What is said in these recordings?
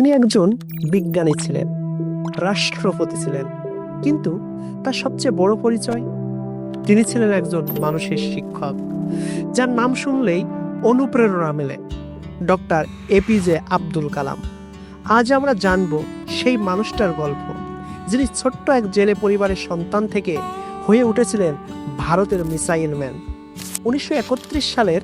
তিনি একজন বিজ্ঞানী ছিলেন, রাষ্ট্রপতি ছিলেন, কিন্তু তার সবচেয়ে বড় পরিচয়, তিনি ছিলেন একজন মানুষের শিক্ষক, যার নাম শুনলেই অনুপ্রেরণা মেলে, ডক্টর এপিজে আব্দুল কালাম। আজ আমরা জানব সেই মানুষটার গল্প, যিনি ছোট্ট এক জেলে পরিবারের সন্তান থেকে হয়ে উঠেছিলেন ভারতের মিসাইল ম্যান উনিশশো একত্রিশ সালের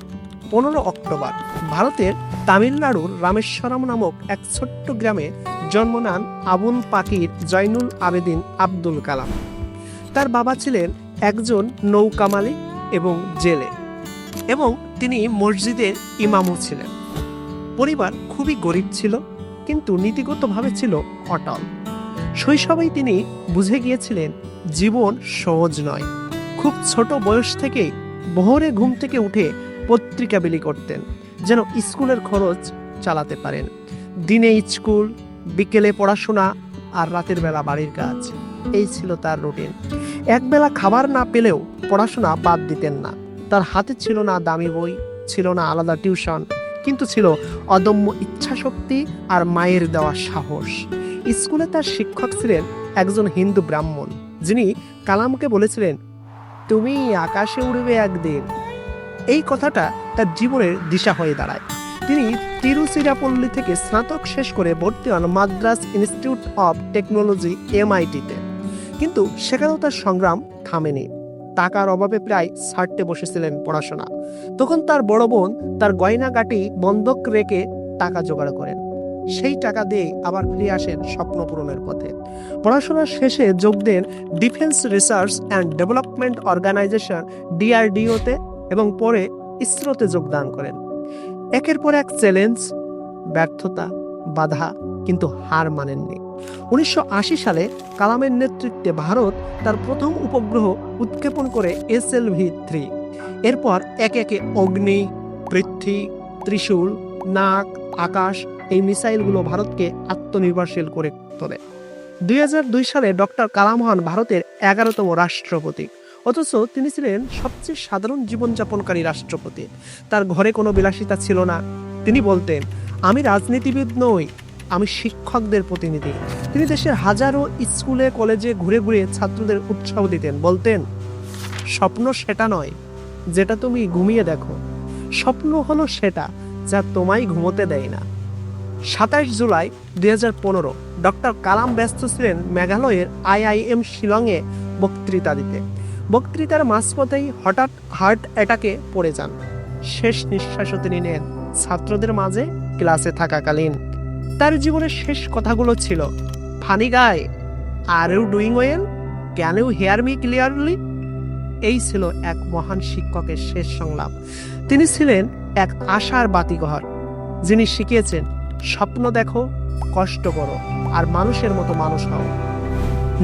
পনেরো অক্টোবর। ভারতের তামিলনাড়ুর রামেশ্বরম নামক এক ছোট্ট গ্রামে জন্ম নেন আবুল পাকির জয়নুল আবেদিন আব্দুল কালাম। তার বাবা ছিলেন একজন নৌকা মালিক এবং জেলে এবং তিনি মসজিদের ইমামও ছিলেন। পরিবার খুবই গরিব ছিল, কিন্তু নীতিগতভাবে ছিল অটল। শৈশবেই তিনি বুঝে গিয়েছিলেন, জীবন সহজ নয়। খুব ছোট বয়স থেকেই ভোরে ঘুম থেকে উঠে পত্রিকা বিলি করতেন, যেন স্কুলের খরচ চালাতে পারেন। দিনে স্কুল, বিকেলে পড়াশোনা আর রাতের বেলা বাড়ির কাজ, এই ছিল তার রুটিন। একবেলা খাবার না পেলেও পড়াশোনা বাদ দিতেন না। তার হাতে ছিল না দামি বই, ছিল না আলাদা টিউশন, কিন্তু ছিল অদম্য ইচ্ছাশক্তি আর মায়ের দেওয়া সাহস। স্কুলে তার শিক্ষক ছিলেন একজন হিন্দু ব্রাহ্মণ, যিনি কালামকে বলেছিলেন, তুমি আকাশে উড়বে একদিন। এই কথাটা তার জীবনের দিশা হয়ে দাঁড়ায়। তিনি তিরুচিরাপল্লী থেকে স্নাতক শেষ করে ভর্তি হন মাদ্রাস ইনস্টিটিউট অব টেকনোলজি, এমআইটিতে। কিন্তু সেখানেও তার সংগ্রাম থামেনি। টাকার অভাবে প্রায় ছাড়তে বসেছিলেন পড়াশোনা। তখন তার বড় বোন তার গয়নাগাটি বন্ধক রেখে টাকা জোগাড় করেন। সেই টাকা দিয়ে আবার ফিরে আসেন স্বপ্ন পূরণের পথে। পড়াশোনার শেষে যোগ দেন defence research and development organisation, ডিআরডিওতে। এবং পরে ইসরোতে যোগদান করেন। একের পর এক চ্যালেঞ্জ, ব্যর্থতা, বাধা কিন্তু হার মানেননি। উনিশশো আশি সালে কালামের নেতৃত্বে ভারত তার প্রথম উপগ্রহ উৎক্ষেপণ করে এস এল ভি থ্রি। এরপর একে একে অগ্নি, পৃথ্বী, ত্রিশূল নাক আকাশ এই মিসাইলগুলো ভারতকে আত্মনির্ভরশীল করে তোলে। দুই হাজার দুই সালে ডক্টর কালাম হন ভারতের এগারোতম রাষ্ট্রপতি। অথচ তিনি ছিলেন সবচেয়ে সাধারণ জীবনযাপনকারী রাষ্ট্রপতি। তার ঘরে কোনো বিলাসিতা ছিল না। তিনি বলতেন, আমি রাজনীতিবিদ নই, আমি শিক্ষকদের প্রতিনিধি। তিনি দেশের হাজারো স্কুলে, কলেজে ঘুরে ঘুরে ছাত্রদের উৎসাহ দিতেন। বলতেন, স্বপ্ন সেটা নয়, যেটা তুমি ঘুমিয়ে দেখো। স্বপ্ন হলো সেটা যা তোমায় ঘুমোতে দেয় না। সাতাশ জুলাই দুই হাজার পনেরো, ডক্টর কালাম ব্যস্ত ছিলেন মেঘালয়ের আইআইএম শিলংয়ে বক্তৃতা দিতে। বক্তৃতার মাঝপথেই হঠাৎ হার্ট অ্যাটাকে পড়ে যান। শেষ নিঃশ্বাসও তিনি নেন। ছাত্রদের মাঝে ক্লাসে থাকাকালীন। তার জীবনের শেষ কথাগুলো ছিল, funny guy are you doing well? Can you hear me clearly? এই ছিল এক মহান শিক্ষকের শেষ সংলাপ। তিনি ছিলেন এক আশার বাতিঘর, যিনি শিখিয়েছেন, স্বপ্ন দেখো, কষ্ট করো, আর মানুষের মতো মানুষ হও।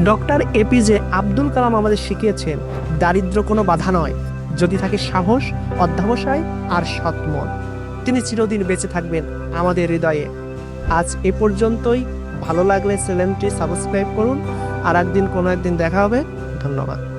ডক্টর এপিজে আব্দুল কালাম আমাদের শিখিয়েছেন, দারিদ্র কোনো বাধা নয়, যদি থাকে সাহস, অধ্যাবসায় আর সৎমন তিনি চিরদিন বেঁচে থাকবেন আমাদের হৃদয়ে। আজ এ পর্যন্তই। ভালো লাগলে চ্যানেলটি সাবস্ক্রাইব করুন। আর একদিন কোনো একদিন দেখা হবে। ধন্যবাদ।